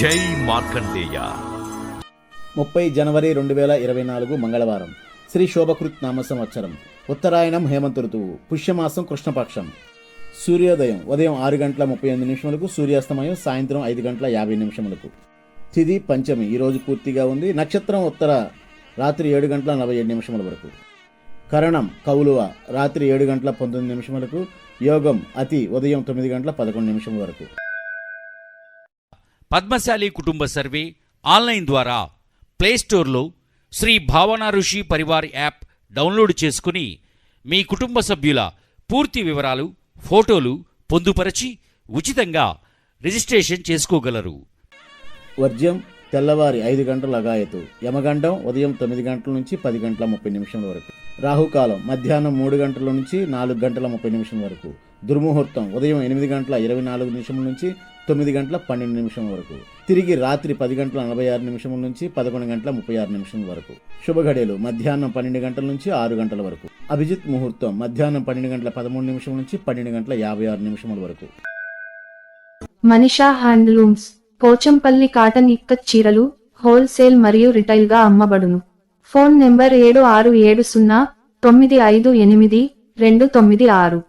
జై మార్కండేయ. ముప్పై జనవరి రెండు వేల ఇరవై నాలుగు మంగళవారం. శ్రీ శోభకృత్ నామ సంవత్సరం. ఉత్తరాయణం హేమంత ఋతువు. పుష్యమాసం కృష్ణపక్షం. సూర్యోదయం ఉదయం ఆరు గంటల ముప్పై ఎనిమిది నిమిషములకు సూర్యాస్తమయం సాయంత్రం ఐదు గంటల యాభై నిమిషములకు. తిది పంచమి ఈ రోజు పూర్తిగా ఉంది. నక్షత్రం ఉత్తర రాత్రి ఏడు గంటల నలభై ఏడు నిమిషముల వరకు. కరణం కౌలువ రాత్రి ఏడు గంటల పంతొమ్మిది నిమిషములకు యోగం అతి ఉదయం తొమ్మిది గంటల పదకొండు నిమిషముల వరకు. పద్మశాలి కుటుంబ సర్వే ఆన్లైన్ ద్వారా ప్లేస్టోర్లో శ్రీ భావన ఋషి పరివార్ యాప్ డౌన్లోడ్ చేసుకుని మీ కుటుంబ సభ్యుల పూర్తి వివరాలు ఫోటోలు పొందుపరచి ఉచితంగా రిజిస్ట్రేషన్ చేసుకోగలరు. వర్జ్యం తెల్లవారి ఐదు గంటల అగాయతు. యమగండం ఉదయం తొమ్మిది గంటల నుంచి పది గంటల ముప్పై నిమిషం వరకు. రాహుకాలం మధ్యాహ్నం మూడు గంటల నుంచి నాలుగు గంటల ముప్పై నిమిషం వరకు. దుర్ముహూర్తం. ఉదయం ఎనిమిది గంటల ఇరవై నాలుగు నిమిషం నుంచి తొమ్మిది గంటల పన్నెండు నిమిషం వరకు. తిరిగి రాత్రి పది గంటల నలభై ఆరు నిమిషం నుంచి పదకొండు గంటల ముప్పై ఆరు నిమిషం వరకు. శుభఘడియలు. మధ్యాహ్నం పన్నెండు గంటల నుంచి ఆరు గంటల వరకు. అభిజిత్ ముహూర్తం. మధ్యాహ్నం పన్నెండు గంటల పదమూడు నిమిషం నుంచి పన్నెండు గంటల యాభై ఆరు నిమిషముల వరకు. మనిషా హ్యాండ్లూమ్స్. పోచంపల్లి కాటన్ ఇక్కత్ చీరలు హోల్సేల్ మరియు రిటైల్గా అమ్మబడును. ఫోన్ నెంబర్ ఏడు ఆరు ఏడు సున్నా తొమ్మిది ఐదు ఎనిమిది రెండు తొమ్మిది ఆరు.